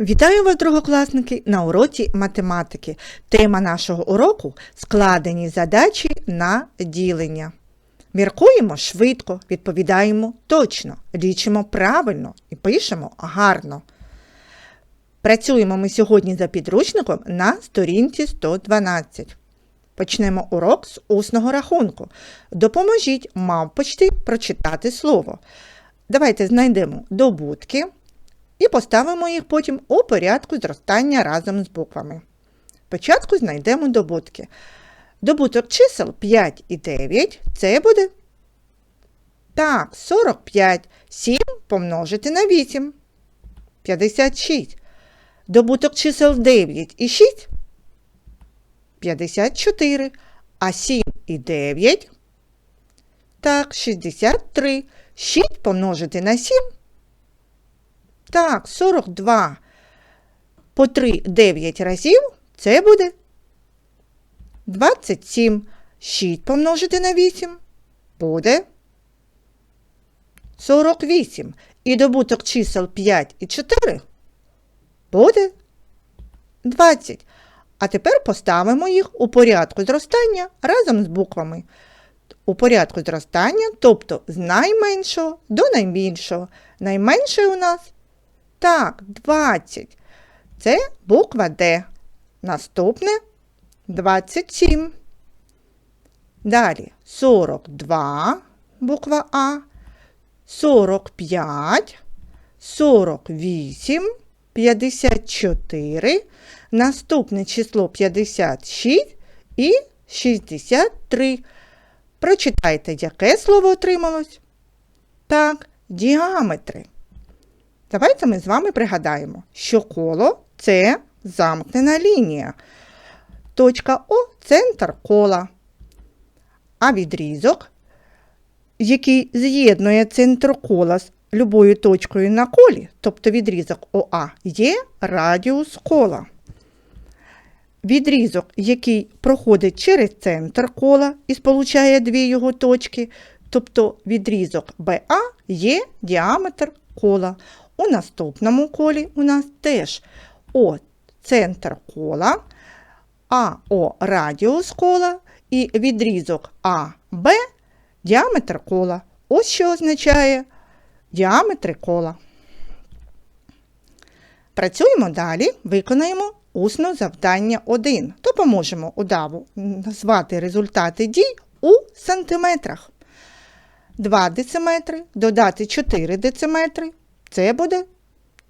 Вітаю вас, другокласники, на уроці математики. Тема нашого уроку складені задачі на ділення. Міркуємо швидко, відповідаємо точно, лічимо правильно і пишемо гарно. Працюємо ми сьогодні за підручником на сторінці 112. Почнемо урок з усного рахунку. Допоможіть мавпочці прочитати слово. Давайте знайдемо добутки і поставимо їх потім у порядку зростання разом з буквами. Спочатку знайдемо добутки. Добуток чисел 5 і 9 це буде. Так, 45. 7 помножити на 8. 56. Добуток чисел 9 і 6. 54. А 7 і 9. Так, 63. 6 помножити на 7. Так, 42 по 3 9 разів це буде 27. 6 помножити на 8 буде 48. І добуток чисел 5 і 4 буде 20. А тепер поставимо їх у порядку зростання разом з буквами. У порядку зростання, тобто з найменшого до найбільшого. Найменший у нас так, 20. Це буква Д. Наступне 27. Далі 42, буква А, 45, 48, 54. Наступне число 56 і 63. Прочитайте, яке слово отрималось? Так, діаметри. Давайте ми з вами пригадаємо, що коло це замкнена лінія. Точка О центр кола. А відрізок, який з'єднує центр кола з любою точкою на колі, тобто відрізок ОА, є радіус кола. Відрізок, який проходить через центр кола і сполучає дві його точки, тобто відрізок БА є діаметр кола. У наступному колі у нас теж О центр кола, АО радіус кола і відрізок АБ діаметр кола. Ось що означає діаметри кола. Працюємо далі, виконаємо усно завдання 1. Допоможемо удаву назвати результати дій у сантиметрах. 2 дециметри, додати 4 дециметри, це буде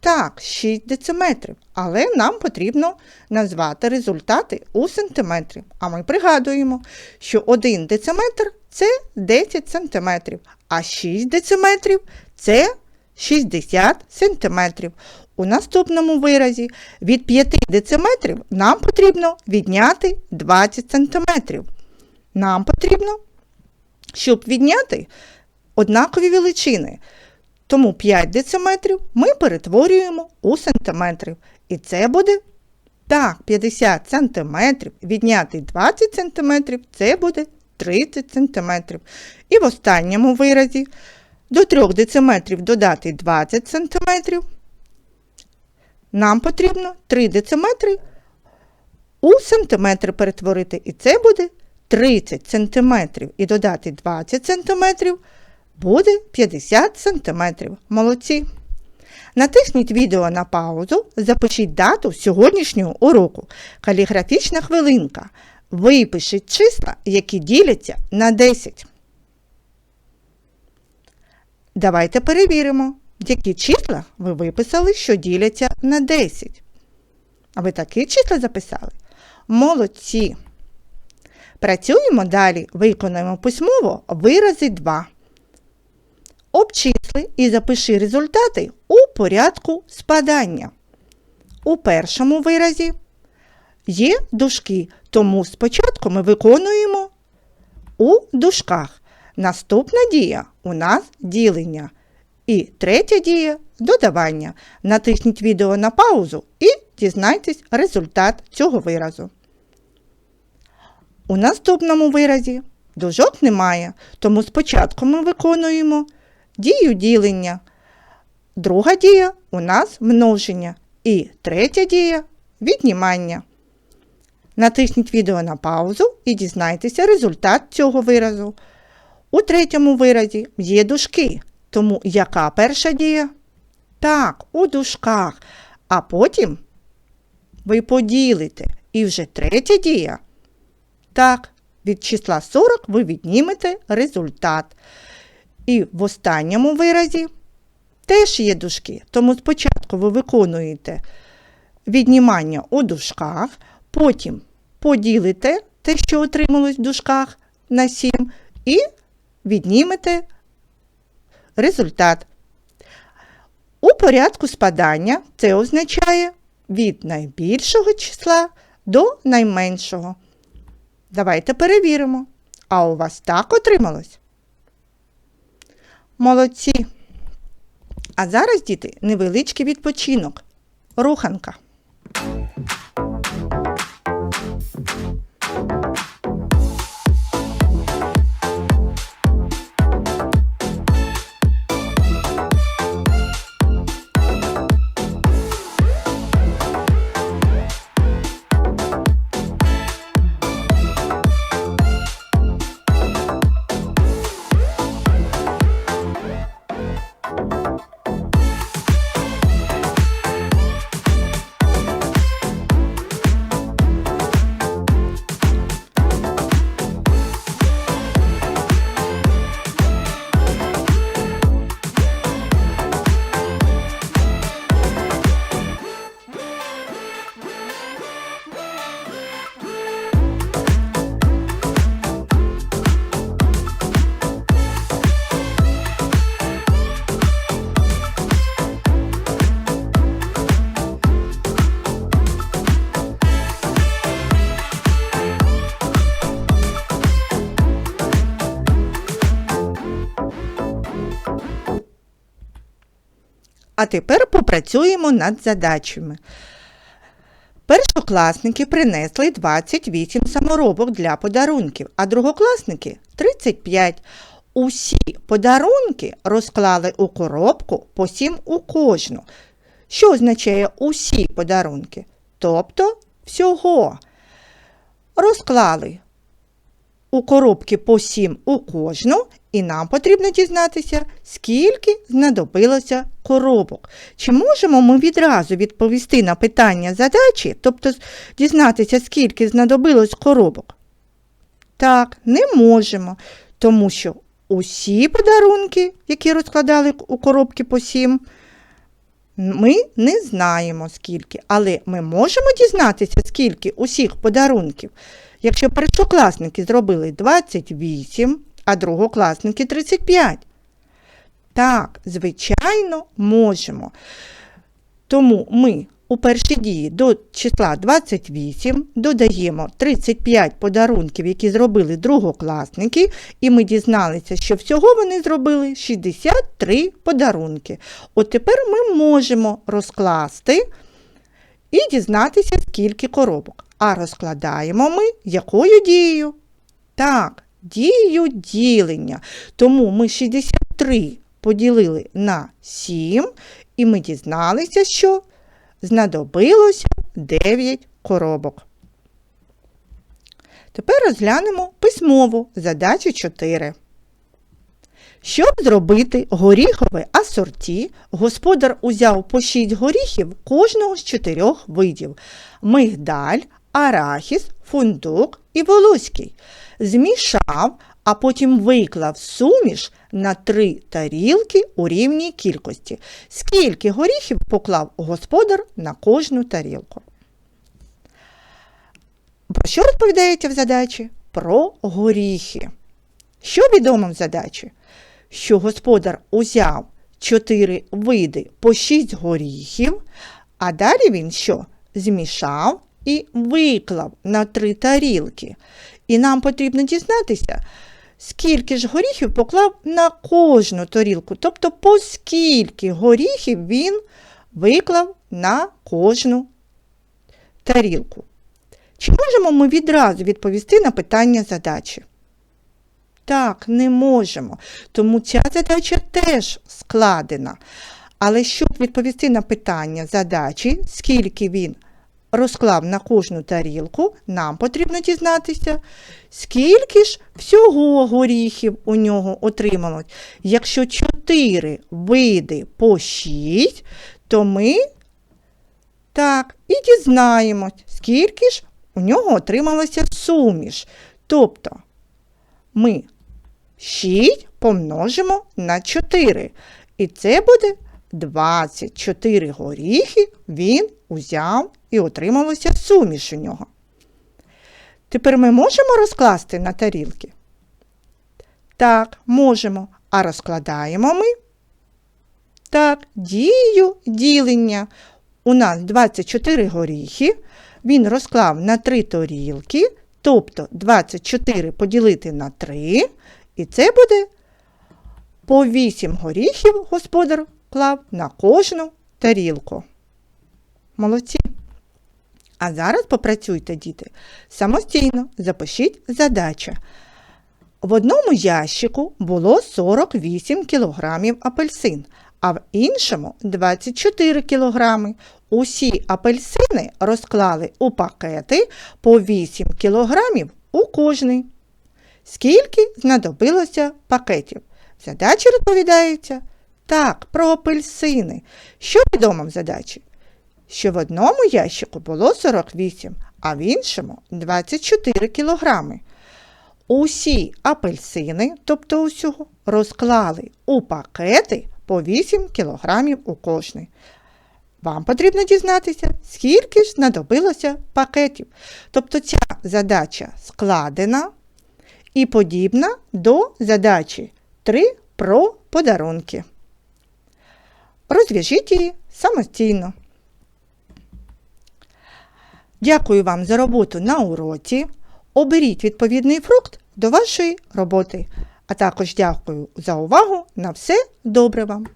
так, 6 дециметрів. Але нам потрібно назвати результати у сантиметрів. А ми пригадуємо, що 1 дециметр це 10 сантиметрів, а 6 дециметрів це 60 сантиметрів. У наступному виразі від 5 дециметрів нам потрібно відняти 20 сантиметрів. Нам потрібно, щоб відняти однакові величини. Тому 5 дециметрів ми перетворюємо у сантиметрів. І це буде так, 50 сантиметрів відняти 20 сантиметрів, це буде 30 сантиметрів. І в останньому виразі до 3 дециметрів додати 20 сантиметрів. Нам потрібно 3 дециметри у сантиметри перетворити. І це буде 30 сантиметрів. І додати 20 сантиметрів буде 50 см. Молодці. Натисніть відео на паузу, запишіть дату сьогоднішнього уроку. Каліграфічна хвилинка. Випишіть числа, які діляться на 10. Давайте перевіримо, які числа ви виписали, що діляться на 10. А ви такі числа записали? Молодці. Працюємо далі, виконуємо письмово вирази 2. Обчисли і запиши результати у порядку спадання. У першому виразі є дужки, тому спочатку ми виконуємо у дужках. Наступна дія у нас ділення. І третя дія додавання. Натисніть відео на паузу і дізнайтесь результат цього виразу. У наступному виразі дужок немає, тому спочатку ми виконуємо дію ділення. Друга дія у нас множення. І третя дія віднімання. Натисніть відео на паузу і дізнайтеся результат цього виразу. У третьому виразі є дужки, тому яка перша дія? Так, у дужках. А потім ви поділите. І вже третя дія. Так, від числа 40 ви віднімете результат. І в останньому виразі теж є дужки. Тому спочатку ви виконуєте віднімання у дужках, потім поділите те, що отрималось в дужках на 7, і віднімете результат. У порядку спадання це означає від найбільшого числа до найменшого. Давайте перевіримо. А у вас так отрималось? Молодці. А зараз, діти, невеличкий відпочинок. Руханка. А тепер попрацюємо над задачами. Першокласники принесли 28 саморобок для подарунків, а другокласники 35. Усі подарунки розклали у коробку по 7 у кожну. Що означає усі подарунки? Тобто всього. Розклали у коробки по 7 у кожну, і нам потрібно дізнатися, скільки знадобилося коробок. Чи можемо ми відразу відповісти на питання задачі, тобто дізнатися, скільки знадобилось коробок? Так, не можемо, тому що усі подарунки, які розкладали у коробки по 7, ми не знаємо скільки, але ми можемо дізнатися, скільки усіх подарунків. Якщо першокласники зробили 28, а другокласники 35. Так, звичайно, можемо. Тому ми у першій дії до числа 28 додаємо 35 подарунків, які зробили другокласники, і ми дізналися, що всього вони зробили 63 подарунки. От тепер ми можемо розкласти і дізнатися, скільки коробок. А розкладаємо ми якою дією? Так, дією ділення. Тому ми 63 поділили на 7, і ми дізналися, що знадобилося 9 коробок. Тепер розглянемо письмову задачу 4. Щоб зробити горіхове асорті, господар узяв по 6 горіхів кожного з чотирьох видів мигдаль, арахіс, фундук і волоський. Змішав, а потім виклав суміш на три тарілки у рівній кількості. Скільки горіхів поклав господар на кожну тарілку? Про що розповідається в задачі? Про горіхи. Що відомо в задачі? Що господар узяв чотири види по шість горіхів, а далі він що? Змішав і виклав на три тарілки. І нам потрібно дізнатися, скільки ж горіхів поклав на кожну тарілку. Тобто, по скільки горіхів він виклав на кожну тарілку. Чи можемо ми відразу відповісти на питання задачі? Так, не можемо. Тому ця задача теж складена. Але щоб відповісти на питання задачі, скільки він розклав на кожну тарілку, нам потрібно дізнатися, скільки ж всього горіхів у нього отрималось. Якщо 4 види по 6, то ми так і дізнаємось, скільки ж у нього отрималося суміш. Тобто ми 6 помножимо на 4. І це буде 24 горіхи він узяв і отрималося суміш у нього. Тепер ми можемо розкласти на тарілки? Так, можемо. А розкладаємо ми? Так, дію ділення. У нас 24 горіхи. Він розклав на 3 тарілки, тобто 24 поділити на 3, і це буде по 8 горіхів господар клав на кожну тарілку. Молодці. А зараз попрацюйте, діти. Самостійно запишіть задача. В одному ящику було 48 кг апельсин, а в іншому 24 кг. Усі апельсини розклали у пакети по 8 кг у кожний. Скільки знадобилося пакетів? В задачі розповідається так, про апельсини. Що відомо в задачі? Що в одному ящику було 48, а в іншому 24 кілограми. Усі апельсини, тобто усього, розклали у пакети по 8 кілограмів у кожний. Вам потрібно дізнатися, скільки ж знадобилося пакетів. Тобто ця задача складена і подібна до задачі 3 про подарунки. Розв'яжіть її самостійно. Дякую вам за роботу на уроці. Оберіть відповідний фрукт до вашої роботи. А також дякую за увагу. На все добре вам!